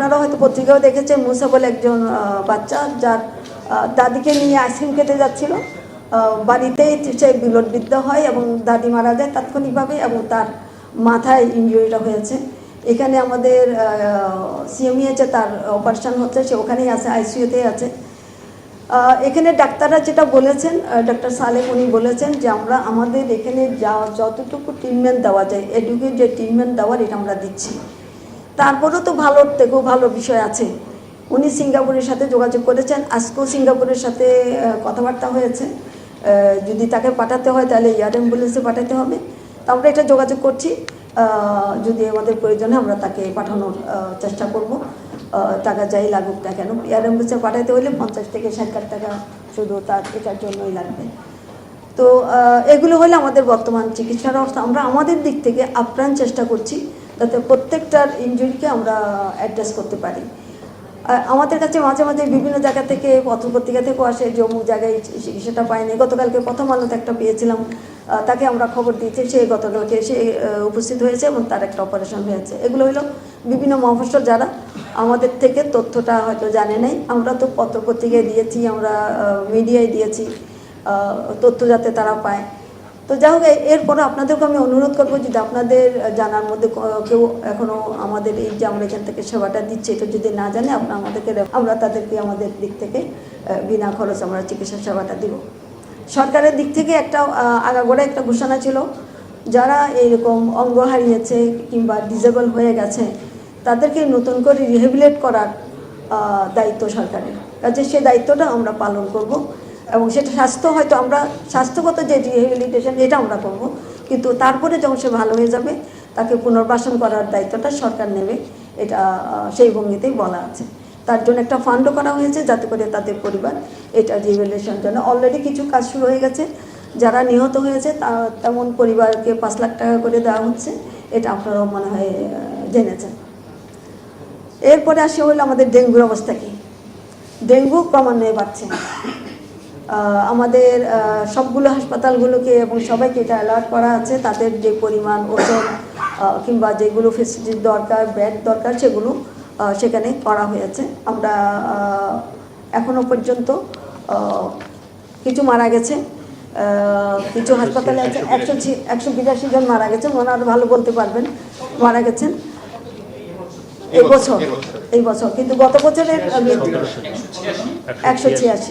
আপনারা হয়তো পত্রিকাও দেখেছেন, মুসা বলে একজন বাচ্চা যার দাদিকে নিয়ে আইসক্রিম খেতে যাচ্ছিল। বাড়িতেই সে বিলটবিদ্ধ হয় এবং দাদি মারা যায় তাৎক্ষণিকভাবে এবং তার মাথায় ইঞ্জুরিটা হয়েছে। এখানে আমাদের সিএমইএচে তার অপারেশন হচ্ছে, সে ওখানেই আছে আইসিইউতেই আছে। এখানে ডাক্তাররা যেটা বলেছেন ডাক্তার সালেম উনি বলেছেন যে আমরা, আমাদের এখানে যা, যতটুকু ট্রিটমেন্ট দেওয়া যায় এডুকেট যে ট্রিটমেন্ট দেওয়ার এটা আমরা দিচ্ছি। তারপরেও তো ভালোর থেকেও ভালো বিষয় আছে। উনি সিঙ্গাপুরের সাথে যোগাযোগ করেছেন। আজকেও সিঙ্গাপুরের সাথে কথাবার্তা হয়েছে। যদি তাকে পাঠাতে হয় তাহলে এয়ার অ্যাম্বুলেন্সে পাঠাতে হবে। তো আমরা এটা যোগাযোগ করছি। যদি আমাদের প্রয়োজন আমরা তাকে পাঠানোর চেষ্টা করব। টাকা যাই লাগুক না কেন। এয়ার অ্যাম্বুলেন্সে পাঠাতে হলে পঞ্চাশ থেকে ষাট টাকা শুধু তার এটার জন্যই লাগবে। তো এগুলো হলো আমাদের বর্তমান চিকিৎসার অবস্থা আমরা আমাদের দিক থেকে আপ্রাণ চেষ্টা করছি। যাতে প্রত্যেকটার ইনজুরিকে আমরা অ্যাড্রেস করতে পারি। আমাদের কাছে মাঝে মাঝে বিভিন্ন জায়গা থেকে পত্রপত্রিকা থেকেও আসে যে অমুক জায়গায় চিকিৎসাটা পায়নি গতকালকে প্রথম আলোতে একটা পেয়েছিলাম তাকে আমরা খবর দিয়েছি, সে গতকালকে সে উপস্থিত হয়েছে এবং তার একটা অপারেশন হয়েছে। এগুলো হলো বিভিন্ন মহাফসল যারা আমাদের থেকে তথ্যটা হয়তো জানে নাই। আমরা তো পত্রপত্রিকায় দিয়েছি, আমরা মিডিয়ায় দিয়েছি তথ্য যাতে তারা পায়। তো যাই হোক এরপরে আপনাদেরকে আমি অনুরোধ করব যদি আপনাদের জানার মধ্যে কেউ এখনও আমাদের এই যে আমরা এখান থেকে সেবাটা দিচ্ছি, এটা যদি না জানে আপনারা আমাদেরকে আমরা তাদেরকে আমাদের দিক থেকে বিনা খরচ আমরা চিকিৎসা সেবাটা দিব। সরকারের দিক থেকে একটা আগাগোড়া একটা ঘোষণা ছিল, যারা এইরকম অঙ্গ হারিয়েছে কিংবা ডিজেবল হয়ে গেছে, তাদেরকে নতুন করে রিহেবিলেট করার দায়িত্ব সরকারের। কাজে সে দায়িত্বটা আমরা পালন করব। এবং সেটা স্বাস্থ্য হয়তো আমরা, স্বাস্থ্যগত যে রিহেবিলিটেশন এটা আমরা করব। কিন্তু তারপরে যখন সে ভালো হয়ে যাবে, তাকে পুনর্বাসন করার দায়িত্বটা সরকার নেবে, এটা সেই ভঙ্গিতেই বলা আছে। তার জন্য একটা ফান্ডও করা হয়েছে, যাতে করে তাদের পরিবার এটা রিহেবিলিটেশন জন্য অলরেডি কিছু কাজ শুরু হয়ে গেছে। যারা নিহত হয়েছে, তা, তেমন পরিবারকে পাঁচ লাখ টাকা করে দেওয়া হচ্ছে, এটা আপনারাও মনে হয় জেনেছেন। এরপরে আসে হলো আমাদের ডেঙ্গুর অবস্থা কি? ডেঙ্গু ক্রমান্বয়ে বাড়ছে। আমাদের সবগুলো হাসপাতালগুলোকে এবং সবাইকে এটা অ্যালার্ট করা আছে। তাদের যে পরিমাণ ওজন আহ, কিংবা যেগুলো ফেসিলিটির দরকার বেড দরকার সেগুলো সেখানে করা হয়েছে। আমরা আহ, এখনও পর্যন্ত কিছু মারা গেছে। কিছু হাসপাতালে আছে। একশো একশো বিরাশি জন মারা গেছে। ওনারা ভালো বলতে পারবেন মারা গেছেন। এই বছর এই বছর কিন্তু গত বছরের একশো ছিয়াশি।